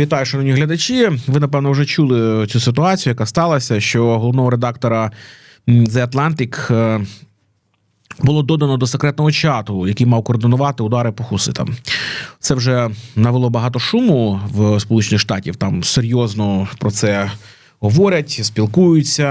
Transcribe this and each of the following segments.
Вітаю, шановні глядачі. Ви напевно вже чули цю ситуацію, яка сталася, що головного редактора The Atlantic е, було додано до секретного чату, який мав координувати удари по хуситам. Це вже навело багато шуму в Сполучених Штатів. Там серйозно про це. Говорять, спілкуються.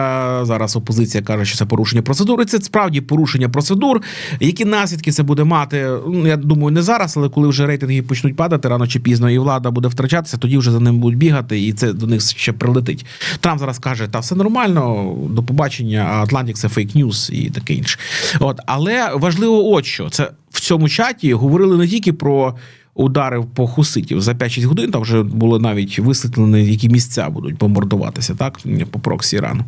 Зараз опозиція каже, що це порушення процедури. Це справді порушення процедур. Які наслідки це буде мати? Ну, Я думаю, не зараз, але коли вже рейтинги почнуть падати рано чи пізно, і влада буде втрачатися, тоді вже за ним будуть бігати, і це до них ще прилетить. Трамп зараз каже: та все нормально, до побачення. А Атлантик це фейк ньюс і таке інше. От, але важливо, от що це в цьому чаті говорили не тільки про. Ударив по хуситів за 5-6 годин. Там вже були навіть висвітлені, які місця будуть бомбардуватися, так по проксі Ірану.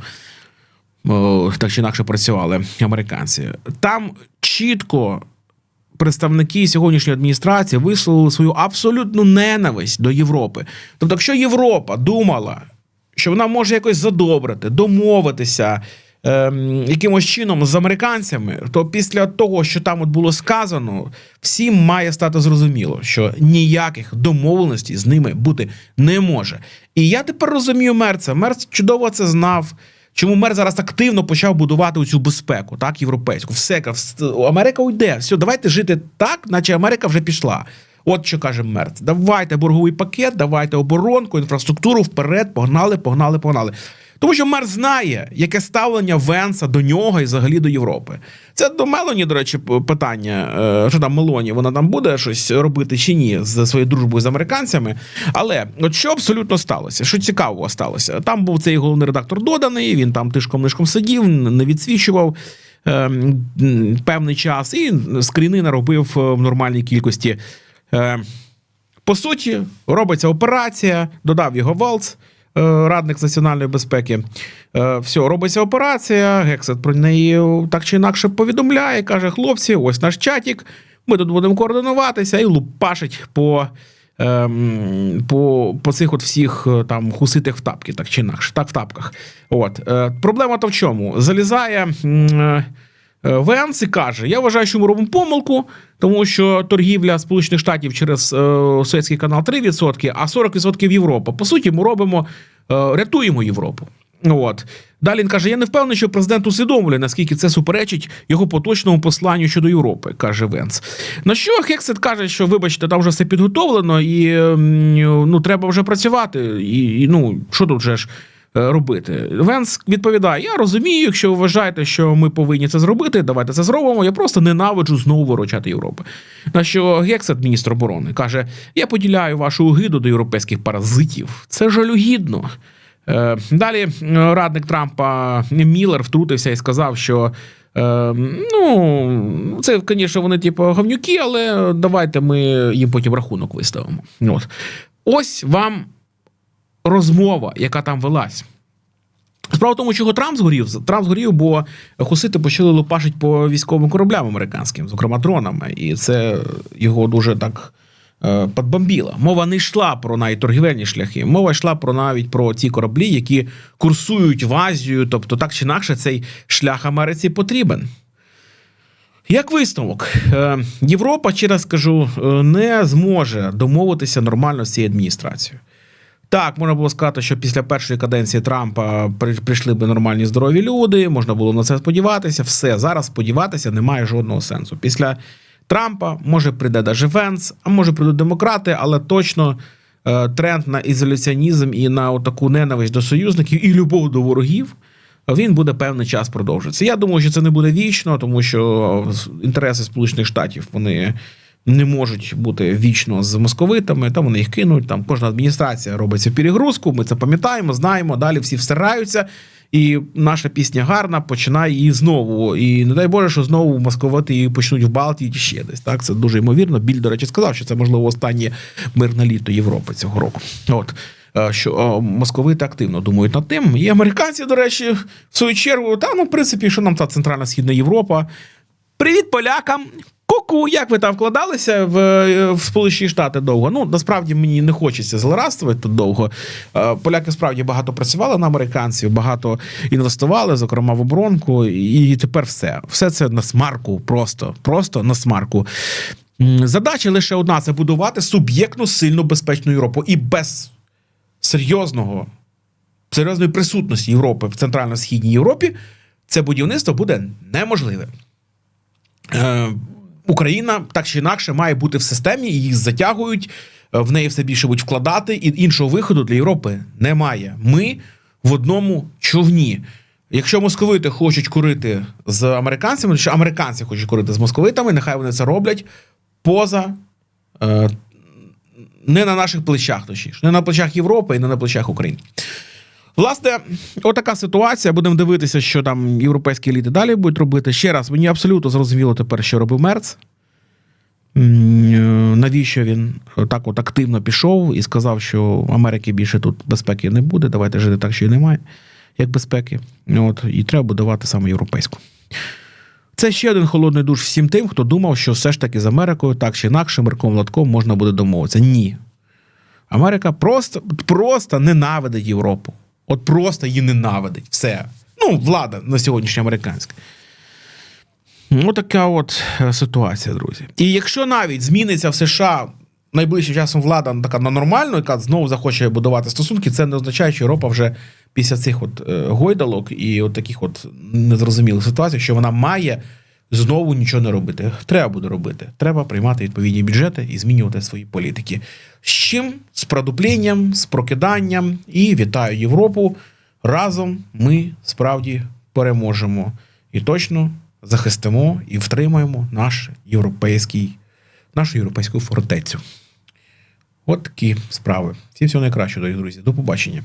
Так чи інакше працювали американці. Там чітко представники сьогоднішньої адміністрації висловили свою абсолютну ненависть до Європи. Тобто, якщо Європа думала, що вона може якось задобрити, домовитися. Ем, Якимось чином з американцями, то після того, що там от було сказано, всім має стати зрозуміло, що ніяких домовленостей з ними бути не може. І я тепер розумію Мерца. Мерц чудово це знав. Чому мер зараз активно почав будувати цю безпеку, так, європейську? Все Америка уйде. Все, давайте жити так, наче Америка вже пішла. От що каже Мерц. Давайте борговий пакет, давайте оборонку, інфраструктуру вперед, погнали, погнали, погнали. Тому що мер знає, яке ставлення Венса до нього і взагалі до Європи. Це до Мелоні, до речі, питання. е, Що там Мелоні, вона там буде щось робити чи ні з своєю дружбою з американцями. Але от що абсолютно сталося? Що цікавого сталося? Там був цей головний редактор доданий, він там тишком-нишком сидів, не відсвічував. ем, Певний час і скріни наробив е, в нормальній кількості. Е, по суті, робиться операція, додав його Валц, радник з національної безпеки. Е, Все, робиться операція. Гексет про неї так чи інакше повідомляє, каже: хлопці, ось наш чатік. Ми тут будемо координуватися і лупашить по. ем, По, по цих от всіх е, там хуситих в тапки, так чи інакше, так в тапках. От е, проблема то в чому? Залізає е, Е, Венс і каже: Я вважаю, що ми робимо помилку, тому що торгівля Сполучених Штатів через е, Суецький канал 3%, а 40% Європа. По суті, ми робимо, е, рятуємо Європу. От далі він каже: Я не впевнений, що президент усвідомлює, наскільки це суперечить його поточному посланню щодо Європи, каже Венс. На що Хексет каже, що вибачте, там вже все підготовлено, і ем, ну треба вже працювати. І, і ну що тут вже ж е, робити. Венс відповідає: Я розумію, якщо ви вважаєте, що ми повинні це зробити, давайте це зробимо. Я просто ненавиджу знову виручати Європи. На що Гексет, міністр оборони, каже: Я поділяю вашу огиду до європейських паразитів. Це жалюгідно. Е, Далі е, радник Трампа Міллер втрутився і сказав, що. Е, ну, це, звісно, вони, типу, говнюки, але давайте ми їм потім рахунок виставимо. От. Ось вам розмова, яка там велась. Справа в тому, чого Трамп згорів. Трамп згорів, бо хусити почали лупашити по військовим кораблям американським, зокрема дронами. І це його дуже так е, подбомбіло. Мова не йшла про найторгівельні шляхи. Мова йшла про навіть про ті кораблі, які курсують в Азію. Тобто, так чи інакше, цей шлях Америці потрібен. Як висновок, Е, Європа, ще раз скажу, е, не зможе домовитися нормально з цією адміністрацією. Так, можна було сказати, що після першої каденції Трампа при- прийшли би нормальні здорові люди, можна було на це сподіватися. Все, зараз сподіватися немає жодного сенсу. Після Трампа може прийде даже Венс, а може прийдуть демократи, але точно е, тренд на ізоляціонізм і на таку ненависть до союзників і любов до ворогів. Він буде певний час продовжитися. Я думаю, що це не буде вічно, тому що інтереси Сполучених Штатів вони не можуть бути вічно з московитами. Там вони їх кинуть. Там кожна адміністрація робить цю перегрузку. Ми це пам'ятаємо, знаємо. Далі всі всираються. І наша пісня гарна починає її знову. І не дай Боже, що знову московити її почнуть в Балтії чи ще десь. Так, це дуже ймовірно. Біль, до речі, сказав, що це можливо останнє мирне літо Європи цього року. От. Е, Що московити активно думають над тим. І американці, до речі, в свою чергу, та ну, в принципі, що нам та Центральна Східна Європа. Привіт полякам! Ку-ку, як ви там вкладалися в, е, в Сполучені Штати довго? Ну насправді мені не хочеться злорадствувати тут довго. Е, Поляки справді багато працювали на американців, багато інвестували, зокрема в оборонку, і тепер все. Все це на смарку, просто, просто на смарку. Задача лише одна: це будувати суб'єктну сильну безпечну Європу. І без серйозного, серйозної присутності Європи в центрально-східній Європі, це будівництво буде неможливе. Україна так чи інакше має бути в системі, її затягують, е, в неї все більше будуть вкладати, і іншого виходу для Європи немає. Ми в одному човні. Якщо московити хочуть курити з американцями, то американці хочуть курити з московитами, нехай вони це роблять поза. Е, не на наших плечах, точніше, не на плечах Європи і не на плечах України. Власне, отака ситуація. Будемо дивитися, що там європейські еліти далі будуть робити. Ще раз, мені абсолютно зрозуміло тепер, що робив Мерц. Е, Навіщо він так от активно пішов і сказав, що Америки більше тут безпеки не буде. Давайте жити так, що і немає, як безпеки. От, і треба будувати саме європейську. Це ще один холодний душ всім тим, хто думав, що все ж таки з Америкою так чи інакше, Мерком Латком можна буде домовитися. Ні. Америка просто, просто ненавидить Європу. От просто її ненавидить. Все. Ну, влада на сьогоднішня американська. Ну, така от е, ситуація, друзі. І якщо навіть зміниться в США найближчим часом влада така на нормальну, яка знову захоче будувати стосунки, це не означає, що Європа вже після цих от е, гойдалок і от таких от незрозумілих ситуацій, що вона має знову нічого не робити. Треба буде робити. Треба приймати відповідні бюджети і змінювати свої політики. З чим? З продупленням, з прокиданням. І вітаю Європу. Разом ми справді переможемо і точно захистимо і втримаємо наш європейський, нашу європейську фортецю. От такі справи. Всім всього найкращого, дорогі друзі. До побачення.